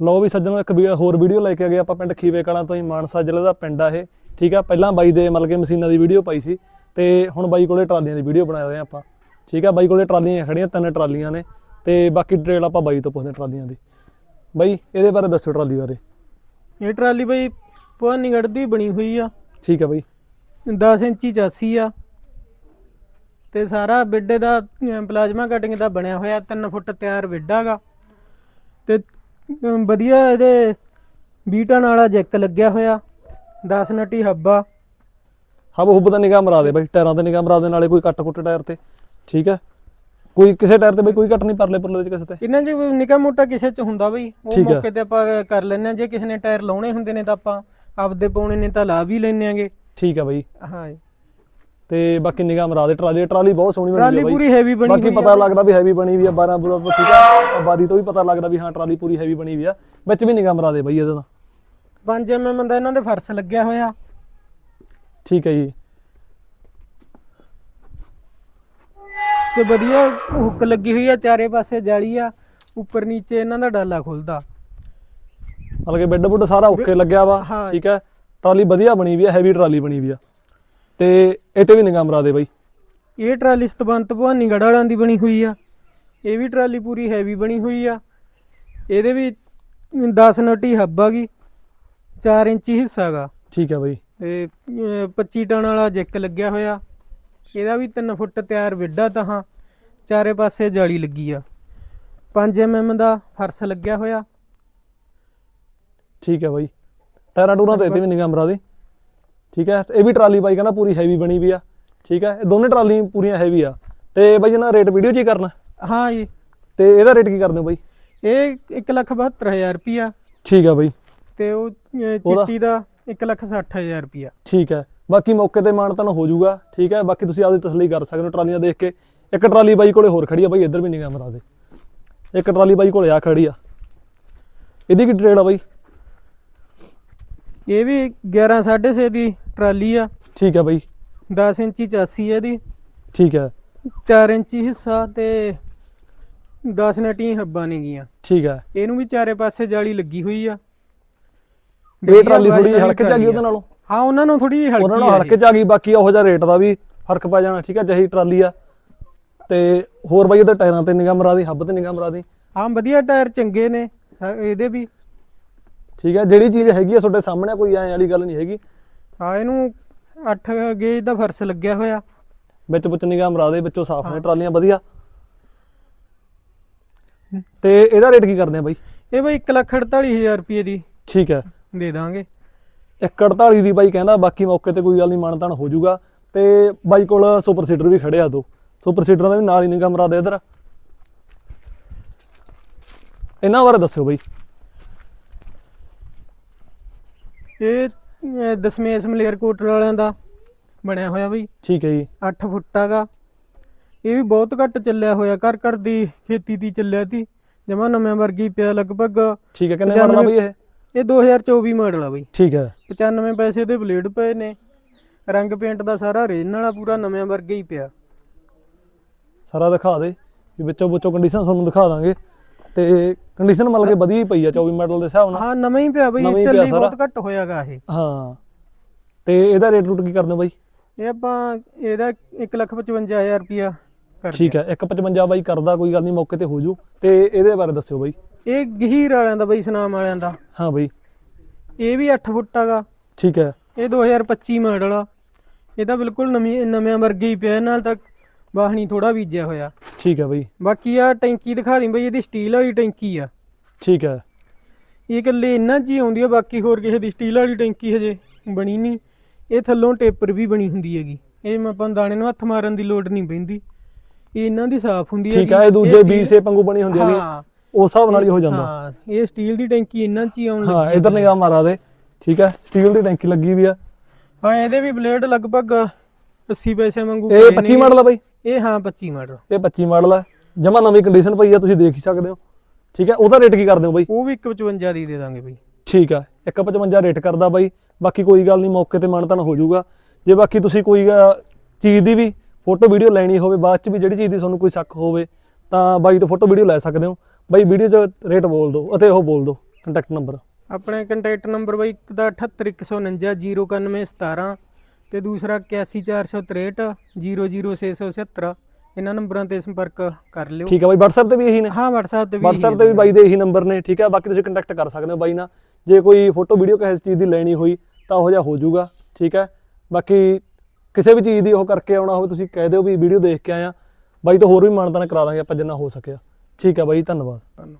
ਲਓ ਵੀ ਸੱਜਣੋ ਇੱਕ ਹੋਰ ਵੀਡੀਓ ਲੈ ਕੇ ਆ ਗਏ ਆਪਾਂ ਪਿੰਡ ਖੀਵੇ ਕਲਾਂ ਤੋਂ ਹੀ ਮਾਨਸਾ ਜ਼ਿਲ੍ਹੇ ਦਾ ਪਿੰਡ ਆ ਇਹ। ਠੀਕ ਆ ਪਹਿਲਾਂ ਬਾਈ ਦੇ ਮਤਲਬ ਕਿ ਮਸ਼ੀਨਾਂ ਦੀ ਵੀਡੀਓ ਪਾਈ ਸੀ ਤੇ ਹੁਣ ਬਾਈ ਕੋਲੇ ਟਰਾਲੀਆਂ ਦੀ ਵੀਡੀਓ ਬਣਾ ਰਹੇ ਆ ਆਪਾਂ। ਠੀਕ ਆ ਬਾਈ ਕੋਲੇ ਟਰਾਲੀਆਂ ਖੜੀਆਂ ਤਿੰਨ ਟਰਾਲੀਆਂ ਨੇ ਤੇ ਬਾਕੀ ਡਿਟੇਲ ਆਪਾਂ ਬਾਈ ਤੋਂ ਪੁੱਛਦੇ ਟਰਾਲੀਆਂ ਦੀ। ਬਾਈ ਇਹਦੇ ਬਾਰੇ ਦੱਸੋ ਟਰਾਲੀ ਬਾਰੇ। ਇਹ ਟਰਾਲੀ ਬਈ ਭਵਾਨੀਗੜ੍ਹ ਦੀ ਬਣੀ ਹੋਈ ਆ। ਠੀਕ ਆ ਬਾਈ। 10 ਇੰਚੀ ਚਾਸੀ ਆ ਤੇ ਸਾਰਾ ਬਿੱਡੇ ਦਾ ਪਲਾਜ਼ਮਾ ਕਟਿੰਗ ਦਾ ਬਣਿਆ ਹੋਇਆ 3 ਫੁੱਟ ਤਿਆਰ ਬਿੱਡਾਗਾ ਤੇ ਅਮ, ਵਧੀਆ ਇਹਦੇ ਬੀਟਨ ਵਾਲਾ ਜੈਕ ਲੱਗਿਆ ਹੋਇਆ। 10 ਨਟੀ ਹੱਬਾ। ਹਬ ਹੁਬ ਦਾ ਨਿਗਾਹ ਮਰਾ ਦੇ ਬਾਈ ਟਾਇਰਾਂ ਤੇ ਨਿਗਾਹ ਮਰਾ ਦੇ ਨਾਲੇ ਕੋਈ ਕੱਟ ਕੁੱਟ ਟਾਇਰ ਤੇ। ਠੀਕ ਆ ਕੋਈ ਕਿਸੇ ਟਾਇਰ ਤੇ ਬਈ ਕੋਈ ਕੱਟ ਨਹੀਂ ਪਰਲੇ ਪਰਲੇ ਚ ਕਿਸੇ ਤੇ। ਇਹਨਾਂ 'ਚ ਨਿਕਾ ਮੋਟਾ ਕਿਸੇ 'ਚ ਹੁੰਦਾ ਬਈ। ਉਹ ਠੀਕ ਆ। ਮੌਕੇ ਤੇ ਆਪਾਂ ਕਰ ਲੈਂਦੇ ਹਾਂ ਜੇ ਕਿਸੇ ਨੇ ਟਾਇਰ ਲਾਉਣੇ ਹੁੰਦੇ ਨੇ ਤਾਂ ਆਪਾਂ ਆਪਦੇ ਪਾਉਣੇ ਨੇ ਤਾਂ ਲਾ ਵੀ ਲੈਂਦੇ ਆਂਗੇ ਠੀਕ ਆ ਬਾਈ। ਹਾਂ ਜੀ। ਤੇ ਬਾਕੀ ਨਿਗਾਹ ਮਰਾ ਦੇ ਟਰਾਲੀ ਟਰਾਲੀ ਬਹੁਤ ਸੋਹਣੀ ਬਣੀ ਟਰਾਲੀ ਹੈ ਬਾਈ। ਪੂਰੀ ਹੈਵੀ ਬਣੀ ਬਾਕੀ ਹੋਈ ਪਤਾ ਲੱਗਦਾ ਵੀ ਹੈਵੀ ਬਣੀ ਵੀ ਆ 12 ਬੁਰਾ ਤੋਂ ਠੀਕ ਆ। ਬਾਰੀ ਤੋਂ ਵੀ ਪਤਾ ਲੱਗਦਾ ਵੀ ਹਾਂ ਟਰਾਲੀ ਪੂਰੀ ਹੈਵੀ ਬਣੀ ਵੀ ਆ। ਵਿੱਚ ਵੀ ਨਿਗਾਹ ਮਰਾ ਦੇ ਬਾਈ ਇਹਦੇ ਦਾ 5 ਐਮਐਮ ਦਾ ਇਹਨਾਂ ਦੇ ਫਰਸ਼ ਲੱਗਿਆ ਹੋਇਆ। ਠੀਕ ਹੈ ਜੀ। ਤੇ ਵਧੀਆ ਹੁੱਕ ਲੱਗੀ ਹੋਈ ਆ ਚਾਰੇ ਪਾਸੇ ਜਾਲੀ ਆ। ਉੱਪਰ ਨੀਚੇ ਇਹਨਾਂ ਦਾ ਡਾਲਾ ਖੁੱਲਦਾ। ਮਤਲਬ ਕਿ ਬੈੱਡ ਬੁੱਡ ਸਾਰਾ ਓਕੇ ਲੱਗਿਆ ਵਾ। ਠੀਕ ਹੈ ਟਰਾਲੀ ਵਧੀਆ ਬਣੀ ਵੀ ਆ ਹੈਵੀ ਟਰਾਲੀ ਬਣੀ ਵੀ ਆ। ਤੇ ਇਹ ਤੇ ਵੀ ਨਿਗਾਹ ਮਰਾ ਦੇ ਬਾਈ। ਇਹ ਟਰਾਲੀ ਸਤਵੰਤ ਭਵਾਨੀਗੜ੍ਹ ਵਾਲਿਆਂ ਦੀ ਬਣੀ ਹੋਈ ਆ। ਇਹ ਵੀ ਟਰਾਲੀ ਪੂਰੀ ਹੈਵੀ ਬਣੀ ਹੋਈ ਆ। ਇਹਦੇ ਵੀ 10 ਨਟੀ ਹੱਬ ਆ ਗਈ 4 ਇੰਚੀ ਹਿੱਸਾ ਗਾ। ਠੀਕ ਹੈ ਬਾਈ। ਤੇ ਅਮ, 25 ਟਨ ਵਾਲਾ ਜੈਕ ਲੱਗਿਆ ਹੋਇਆ। ਇਹਦਾ ਵੀ 3 ਫੁੱਟ ਤਿਆਰ ਵਿੱਡਾ ਤਾਂ ਚਾਰੇ ਪਾਸੇ ਜਾਲੀ ਲੱਗੀ ਆ। 5 ਐਮਐਮ ਦਾ ਫਰਸ਼ ਲੱਗਿਆ ਹੋਇਆ। ਠੀਕ ਹੈ ਬਾਈ। ਟਾਇਰਾਂ ਟੂਰਾਂ ਤੇ ਇਹ ਤੇ ਵੀ ਨਿਗਾਹ ਮਰਾ ਦੇ। ਠੀਕ ਹੈ? ਇਹ ਵੀ ਟਰਾਲੀ ਬਾਈ ਕਹਿੰਦਾ ਪੂਰੀ ਹੈਵੀ ਬਣੀ ਵੀ ਆ। ਠੀਕ ਹੈ? ਇਹ ਦੋਨੇ ਟਰਾਲੀ ਪੂਰੀਆਂ ਹੈਵੀ ਆ। ਤੇ ਬਾਈ ਇਹਨਾਂ ਰੇਟ ਵੀਡੀਓ 'ਚ ਹੀ ਕਰਨਾ। ਹਾਂ ਜੀ। ਤੇ ਇਹਦਾ ਰੇਟ ਕੀ ਕਰਦੇ ਹੋ ਬਾਈ? ਇਹ 172000 ਰੁਪਿਆ ਠੀਕ ਹੈ ਬਾਈ। ਤੇ ਉਹ? ਚਿੱਟੀ ਦਾ 160000 ਰੁਪਿਆ ਠੀਕ ਹੈ। ਬਾਕੀ ਮੌਕੇ ਤੇ ਮਾਨਤਨ ਹੋ ਜਾਊਗਾ। ਠੀਕ ਹੈ? ਬਾਕੀ ਤੁਸੀਂ ਆਪਦੀ ਤਸੱਲੀ ਕਰ ਸਕਦੇ ਹੋ ਟਰਾਲੀਆਂ ਦੇਖ ਕੇ। ਇੱਕ ਟਰਾਲੀ ਬਾਈ ਕੋਲੇ ਹੋਰ ਖੜੀ ਆ ਬਾਈ ਇੱਧਰ ਵੀ ਨਿਗਾਹ ਮਰਾ ਦੇ। ਇੱਕ ਟਰਾਲੀ ਬਾਈ ਕੋਲੇ ਆ ਖੜੀ ਆ। ਇਹਦੀ ਕੀ ਟ੍ਰੇਡ ਆ ਬਾਈ? ਇਹ ਵੀ 11 6.5 ਦੀ ਟਰਾਲੀ ਆ। ਠੀਕ ਹੈ ਬਾਈ। 10 ਇੰਚੀ ਚਾਸੀ ਹੈ ਇਹਦੀ। ਠੀਕ ਹੈ 4 ਇੰਚੀ ਹਿੱਸਾ ਤੇ 10 ਨਟੀਆਂ ਹੱਬਾਂ ਨੇ ਗੀਆਂ। ਠੀਕ ਹੈ ਇਹਨੂੰ ਵੀ ਚਾਰੇ ਪਾਸੇ ਜਾਲੀ ਲੱਗੀ ਹੋਈ ਆ। ਇਹ ਟਰਾਲੀ ਥੋੜੀ ਹਲਕੇ ਚ ਆ ਗਈ ਉਹਦੇ ਨਾਲੋਂ? ਹਾਂ ਉਹਨਾਂ ਨੂੰ ਥੋੜੀ ਹਲਕੀ ਉਹਨਾਂ ਆ ਹਲਕੇ ਚ ਆ ਗਈ ਬਾਕੀ ਉਹੋ ਜਿਹਾ ਰੇਟ ਦਾ ਵੀ ਫ਼ਰਕ ਪੈ ਜਾਣਾ ਠੀਕ ਹੈ ਜਹੀ ਟਰਾਲੀ ਆ। ਤੇ ਹੋਰ ਬਾਈ ਇਹਦੇ ਟਾਇਰਾਂ ਤੇ ਨਿਗਾਹ ਮਰਾ ਦੀ ਹੱਬ ਤੇ ਨਿਗਾਹ ਮਰਾ ਦੀ। ਹਾਂ ਵਧੀਆ ਟਾਇਰ ਚੰਗੇ ਨੇ ਇਹਦੇ ਵੀ। ਠੀਕ ਹੈ ਜਿਹੜੀ ਚੀਜ਼ ਹੈਗੀ ਆ ਤੁਹਾਡੇ ਸਾਹਮਣੇ ਕੋਈ ਐਂ ਵਾਲੀ ਗੱਲ ਨਹੀਂ ਹੈਗੀ। ਹਾਂ ਇਹਨੂੰ 8 ਗੇਜ ਦਾ ਫਰਸ਼ ਲੱਗਿਆ ਹੋਇਆ। ਵਿੱਚ ਵਿੱਚ ਨਿਗਾਹ ਮਰਾ ਦੇ ਵਿੱਚੋਂ ਸਾਫ਼ ਨੇ ਟਰਾਲੀਆਂ ਵਧੀਆ। ਤੇ ਇਹਦਾ ਰੇਟ ਕੀ ਕਰਦੇ ਆ ਬਾਈ? ਇਹ ਬਈ 148000 ਰੁਪਏ ਦੀ। ਠੀਕ ਹੈ। ਦੇ ਦਾਂਗੇ। 148 ਦੀ ਬਾਈ ਕਹਿੰਦਾ ਬਾਕੀ ਮੌਕੇ ਤੇ ਕੋਈ ਗੱਲ ਨਹੀਂ ਮਾਨਤਾਨ ਹੋ ਜਾਊਗਾ। ਤੇ ਬਾਈ ਕੋਲ ਸੁਪਰ ਸੀਡਰ ਵੀ ਖੜੇ ਆ ਦੋ। ਸੁਪਰ ਸੀਡਰਾਂ ਦਾ ਵੀ ਨਾਲ ਹੀ ਨਿਗਾਹ ਮਰਾ ਦੇ ਇਧਰ। ਇਹਨਾਂ ਬਾਰੇ ਦੱਸਿਓ ਬਾਈ। ਇਹ ਅਹ, ਦਸ਼ਮੇਸ਼ ਮਲੇਰਕੋਟ ਵਾਲਿਆਂ ਦਾ ਬਣਿਆ ਹੋਇਆ ਬਈ। ਠੀਕ ਹੈ ਜੀ। 8 ਫੁੱਟਾ ਗਾ ਇਹ ਵੀ ਬਹੁਤ ਘੱਟ ਚੱਲਿਆ ਹੋਇਆ। ਘਰ ਘਰ ਦੀ ਖੇਤੀ ਦੀ ਚੱਲਿਆ ਤੀ ਜਮਾ ਨਵੇਂ ਵਰਗੀ ਪਿਆ ਲਗਭਗ। ਠੀਕ ਹੈ ਕਿੰਨੇ ਮਾਡਲ ਆ ਬਾਈ ਇਹ? ਇਹ 2024 ਮਾਡਲ ਆ ਬਈ। ਠੀਕ ਹੈ। 95 ਪੈਸੇ ਦੇ ਬਲੇਡ ਪਏ ਨੇ। ਰੰਗ ਪੇਂਟ ਦਾ ਸਾਰਾ ਰੇਨ ਵਾਲਾ ਪੂਰਾ ਨਵੇਂ ਵਰਗਾ ਹੀ ਪਿਆ। ਸਾਰਾ ਦਿਖਾ ਦੇ। ਵੀ ਵਿੱਚੋਂ ਵਿੱਚੋਂ ਕੰਡੀਸ਼ਨ ਤੁਹਾਨੂੰ ਦਿਖਾ ਦਾਂਗੇ। ਤੇ ਕੰਡੀਸ਼ਨ ਮਤਲਬ ਕਿ ਵਧੀਆ ਹੀ ਪਈ ਆ 24 ਮਾਡਲ ਦੇ ਹਿਸਾਬ ਨਾਲ। ਹਾਂ ਨਵਾਂ ਹੀ ਪਿਆ ਬਈ ਹੀ ਪਿਆ ਚੱਲੀ ਸਾਰਾ। ਬਹੁਤ ਘੱਟ ਹੋਇਆਗਾ ਇਹ। ਹਾਂ। ਤੇ ਇਹਦਾ ਰੇਟ ਰੂਟ ਕੀ ਕਰਦੇ ਬਾਈ? ਇਹ ਆਪਾਂ ਇਹਦਾ 155000 ਰੁਪਿਆ ਕਰ ਠੀਕ ਹੈ 155 ਬਾਈ ਕਰਦਾ ਕੋਈ ਗੱਲ ਨਹੀਂ ਮੌਕੇ ਤੇ ਹੋ ਜੂ। ਤੇ ਇਹਦੇ ਬਾਰੇ ਦੱਸਿਓ ਬਾਈ। ਇਹ ਗਹੀਰ ਵਾਲਿਆਂ ਦਾ ਬਈ ਸੁਨਾਮ ਵਾਲਿਆਂ ਦਾ। ਹਾਂ ਬਾਈ। ਇਹ ਵੀ 8 ਫੁੱਟਾ ਗਾ ਠੀਕ ਹੈ। ਇਹ 2025 ਮਾਡਲ ਆ। ਇਹ ਤਾਂ ਬਿਲਕੁਲ ਨਵੀਂ ਨਵੇਂ ਵਰਗੇ ਹੀ ਪਿਆ ਨਾਲ ਤਾਂ ਵਾਹਣੀ ਥੋੜਾ ਬੀਜਿਆ ਹੋਇਆ। ਠੀਕ ਹੈ ਬਾਈ। ਬਾਕੀ ਆ ਟੈਂਕੀ ਦਿਖਾ ਦੀ ਬਈ ਇਹਦੀ ਸਟੀਲ ਵਾਲੀ ਟੈਂਕੀ ਆ। ਠੀਕ ਹੈ। ਇਹ ਇਕੱਲੇ ਇੰਨਾ ਹੀ ਆਉਂਦੀ ਆ ਬਾਕੀ ਹੋਰ ਕਿਸੇ ਦੀ ਸਟੀਲ ਵਾਲੀ ਟੈਂਕੀ ਹਜੇ ਬਣੀ ਨਹੀਂ। ਇਹ ਥੱਲੋਂ ਟੇਪਰ ਵੀ ਬਣੀ ਹੁੰਦੀ ਹੈਗੀ। ਇਹ ਮੈਂ ਆਪਾਂ ਦਾਣੇ ਨੂੰ ਹੱਥ ਮਾਰਨ ਦੀ ਲੋੜ ਨਹੀਂ ਪੈਂਦੀ। ਇਹ ਇਹਨਾਂ ਦੀ ਸਾਫ਼ ਹੁੰਦੀ ਠੀਕ ਹੈਗੀ। ਹੈ ਇਹ ਦੂਜੇ ਬੀ ਸੇ ਪੰਗੂ ਬਣੀ ਹੁੰਦੀ ਹੈ ਹਾਂ। ਉਸ ਹਿਸਾਬ ਨਾਲ ਹੀ ਹੋ ਜਾਂਦਾ। ਹਾਂ ਇਹ ਸਟੀਲ ਦੀ ਟੈਂਕੀ ਇਹਨਾਂ ਚ ਹੀ ਆਉਣ ਹਾਂ ਲੱਗੀ ਇਧਰ ਨਿਗਾਹ ਮਾਰਾ ਦੇ। ਠੀਕ ਹੈ ਸਟੀਲ ਦੀ ਟੈਂਕੀ ਲੱਗੀ ਵੀ ਆ। ਹਾਂ ਇਹਦੇ ਵੀ ਬਲੇਡ ਲਗਭਗ 80 ਪੈਸੇ ਵਾਂਗੂ ਇਹ ਪਏ 25 ਨੇ। ਮਾਡਲ ਆ ਬਾਈ। ਇਹ ਹਾਂ 25 ਮਾਡਲ। ਇਹ 25 ਮਾਡਲ ਆ। ਜਮਾ ਨਵੀਂ ਕੰਡੀਸ਼ਨ ਪਈ ਆ ਤੁਸੀਂ ਦੇਖ ਹੀ ਸਕਦੇ ਹੋ। ਠੀਕ ਹੈ ਉਹਦਾ ਰੇਟ ਕੀ ਕਰਦੇ ਹੋ ਬਾਈ? ਉਹ ਵੀ 155 ਦੀ ਦੇ ਦਾਂਗੇ ਬਈ। ਠੀਕ ਆ 155 ਰੇਟ ਕਰਦਾ ਬਾਈ। ਬਾਕੀ ਕੋਈ ਗੱਲ ਨਹੀਂ ਮੌਕੇ ਤੇ ਮਾਨਤਨ ਹੋ ਜਾਊਗਾ। ਜੇ ਬਾਕੀ ਤੁਸੀਂ ਕੋਈ ਚੀਜ਼ ਦੀ ਵੀ ਫੋਟੋ ਵੀਡੀਓ ਲੈਣੀ ਹੋਵੇ ਬਾਅਦ ਚ ਵੀ ਜਿਹੜੀ ਚੀਜ਼ ਦੀ ਤੁਹਾਨੂੰ ਕੋਈ ਸ਼ੱਕ ਹੋਵੇ ਤਾਂ ਬਾਈ ਤੋਂ ਫੋਟੋ ਵੀਡੀਓ ਲੈ ਸਕਦੇ ਹੋ। ਬਾਈ ਵੀਡੀਓ 'ਚ ਰੇਟ ਬੋਲ ਦਿਓ ਅਤੇ ਉਹ ਬੋਲ ਦਿਓ ਕੰਟੈਕਟ ਨੰਬਰ ਆਪਣੇ ਕੰਟੈਕਟ ਨੰਬਰ ਬਾਈ ਇੱਕ ਦਾ 78149 09117 ਤੇ ਦੂਸਰਾ 81463 00677 ਇਹਨਾਂ ਨੰਬਰਾਂ ਤੇ ਸੰਪਰਕ ਕਰ ਲਿਓ। ਠੀਕ ਹੈ ਬਾਈ WhatsApp ਤੇ ਵੀ ਇਹੀ ਨੇ? ਹਾਂ WhatsApp ਤੇ ਵੀ WhatsApp ਤੇ ਵੀ ਬਾਈ ਦੇ ਇਹੀ ਨੰਬਰ ਨੇ ਠੀਕ ਹੈ ਬਾਕੀ ਤੁਸੀਂ ਕੰਟੈਕਟ ਕਰ ਸਕਦੇ ਹੋ ਬਾਈ ਨਾਲ। ਜੇ ਕੋਈ ਫੋਟੋ ਵੀਡੀਓ ਕਿਸੇ ਚੀਜ਼ ਦੀ ਲੈਣੀ ਹੋਈ ਤਾਂ ਉਹ ਜਿਹਾ ਹੋ ਜਾਊਗਾ ਠੀਕ ਹੈ ਬਾਕੀ ਕਿਸੇ ਵੀ ਚੀਜ਼ ਦੀ ਉਹ ਕਰਕੇ ਆਉਣਾ ਹੋਵੇ ਤੁਸੀਂ ਕਹਿ ਦਿਓ ਵੀ ਵੀਡੀਓ ਦੇਖ ਕੇ ਆਇਆ। ਬਾਈ ਤੋਂ ਹੋਰ ਵੀ ਮਾਨਤਾਨ ਕਰਾ ਦਾਂਗੇ ਆਪਾਂ ਜਿੰਨਾ ਹੋ ਸਕਿਆ। ਠੀਕ ਹੈ ਬਾਈ ਧੰਨਵਾਦ। ਧੰਨਵਾਦ।